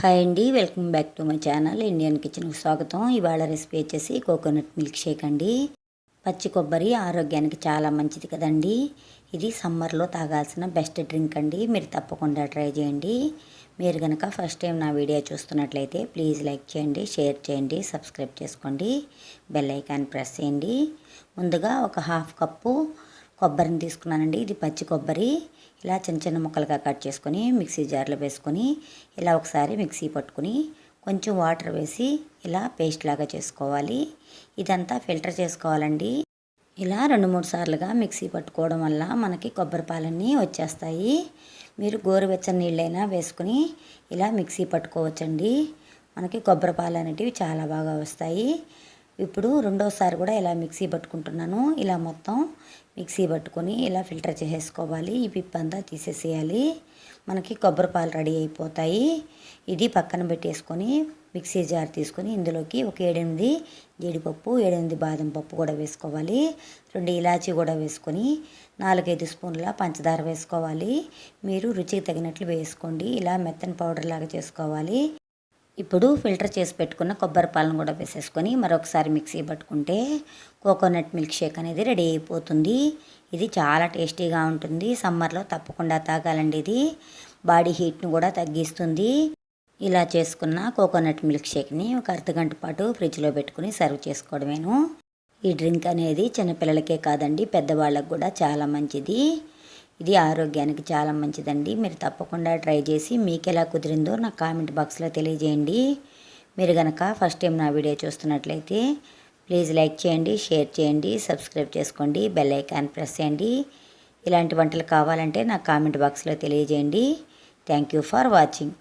Hi అండి welcome back to my channel Indian కిచెన్కి స్వాగతం. ఇవాళ రెసిపీ వచ్చేసి కోకోనట్ మిల్క్ షేక్ అండి. పచ్చి కొబ్బరి ఆరోగ్యానికి చాలా మంచిది కదండి. ఇది సమ్మర్లో తాగాల్సిన బెస్ట్ డ్రింక్ అండి. మీరు తప్పకుండా ట్రై చేయండి. మీరు కనుక ఫస్ట్ టైం నా వీడియో చూస్తున్నట్లయితే ప్లీజ్ లైక్ చేయండి షేర్ చేయండి సబ్స్క్రైబ్ చేసుకోండి బెల్ ఐకాన్ ప్రెస్ చేయండి. ముందుగా ఒక హాఫ్ కప్పు కొబ్బరిని తీసుకున్నానండి. ఇది పచ్చి కొబ్బరి. ఇలా చిన్న చిన్న ముక్కలుగా కట్ చేసుకొని మిక్సీ జార్లో వేసుకొని ఇలా ఒకసారి మిక్సీ పట్టుకుని కొంచెం వాటర్ వేసి ఇలా పేస్ట్ లాగా చేసుకోవాలి. ఇదంతా ఫిల్టర్ చేసుకోవాలండి. ఇలా రెండు మూడు సార్లుగా మిక్సీ పట్టుకోవడం వల్ల మనకి కొబ్బరి పాలన్నీ వచ్చేస్తాయి. మీరు గోరువెచ్చని నీళ్ళైనా వేసుకుని ఇలా మిక్సీ పట్టుకోవచ్చండి. మనకి కొబ్బరి పాలు అనేటివి చాలా బాగా వస్తాయి. ఇప్పుడు రెండోసారి కూడా ఇలా మిక్సీ పట్టుకుంటున్నాను. ఇలా మొత్తం మిక్సీ పట్టుకొని ఇలా ఫిల్టర్ చేసేసుకోవాలి. ఈ పిప్ అంతా తీసేసేయాలి. మనకి కొబ్బరి పాలు రెడీ అయిపోతాయి. ఇది పక్కన పెట్టేసుకొని మిక్సీ జార్ తీసుకొని ఇందులోకి ఒక ఏడెనిమిది జీడిపప్పు ఏడెనిమిది బాదం పప్పు కూడా వేసుకోవాలి. రెండు ఇలాచీ కూడా వేసుకొని నాలుగైదు స్పూన్ల పంచదార వేసుకోవాలి. మీరు రుచికి తగినట్లు వేసుకోండి. ఇలా మెత్తని పౌడర్ లాగా చేసుకోవాలి. ఇప్పుడు ఫిల్టర్ చేసి పెట్టుకున్న కొబ్బరి పాలను కూడా వేసేసుకొని మరొకసారి మిక్సీ పట్టుకుంటే కోకోనట్ మిల్క్ షేక్ అనేది రెడీ అయిపోతుంది. ఇది చాలా టేస్టీగా ఉంటుంది. సమ్మర్లో తప్పకుండా తాగాలండి ఇది. బాడీ హీట్ను కూడా తగ్గిస్తుంది. ఇలా చేసుకున్న కోకోనట్ మిల్క్ షేక్ని ఒక అర్ధగంట పాటు ఫ్రిడ్జ్లో పెట్టుకుని సర్వ్ చేసుకోవడమేను. ఈ డ్రింక్ అనేది చిన్నపిల్లలకే కాదండి పెద్దవాళ్ళకు కూడా చాలా మంచిది. ఇది ఆరోగ్యానికి చాలా మంచిదండి. మీరు తప్పకుండా ట్రై చేసి మీకు ఎలా కుదిరిందో నా కామెంట్ బాక్స్లో తెలియజేయండి. మీరు కనుక ఫస్ట్ టైం నా వీడియో చూస్తున్నట్లయితే ప్లీజ్ లైక్ చేయండి షేర్ చేయండి సబ్స్క్రైబ్ చేసుకోండి బెల్ ఐకాన్ ప్రెస్ చేయండి. ఇలాంటి వంటలు కావాలంటే నా కామెంట్ బాక్స్లో తెలియజేయండి. Thank you for watching.